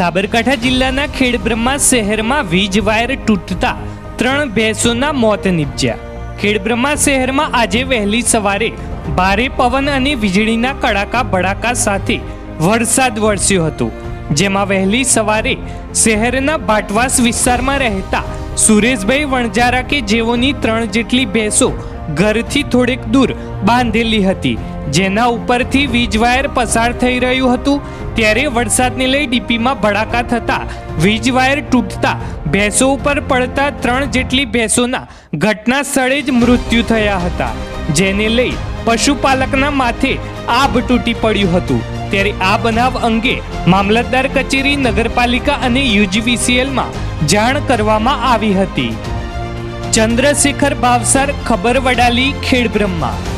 સાબરકાંઠા જિલ્લાના ખેડબ્રહ્મા શહેરમાં વીજ વાયર તૂટતા ત્રણ ભેંસોના મોત નીપજ્યા. ખેડબ્રહ્મા શહેરમાં આજે વહેલી સવારે ભારે પવન અને વીજળીના કડાકા ભડાકા સાથે વરસાદ વરસ્યો હતો, જેમાં વહેલી સવારે શહેરના ભાટવાસ વિસ્તારમાં રહેતા સુરેશભાઈ વણજારા કે જેઓની ત્રણ જેટલી ભેંસો ઘરથી થોડેક દૂર બાંધેલી હતી. જેના ઉપરથી વીજ વાયર પસાર થઈ રહ્યું હતું. ત્યારે વરસાદને લઈ ડીપીમાં ભડાકા થતા વીજ વાયર તૂટતા ભેંસો ઉપર પડતા ત્રણ જેટલી ભેંસોના ઘટના સ્થળે જ મૃત્યુ થયા હતા. જેને લઈ પશુપાલકના માથે આભ તૂટી પડ્યું હતું. ત્યારે આ બનાવ અંગે મામલતદાર કચેરી, નગરપાલિકા અને યુજીવીસીએલમાં જાણ કરવામાં આવી હતી. ચંદ્રશેખર બાવસર ખબર વડાલી ખેડબ્રહ્મા.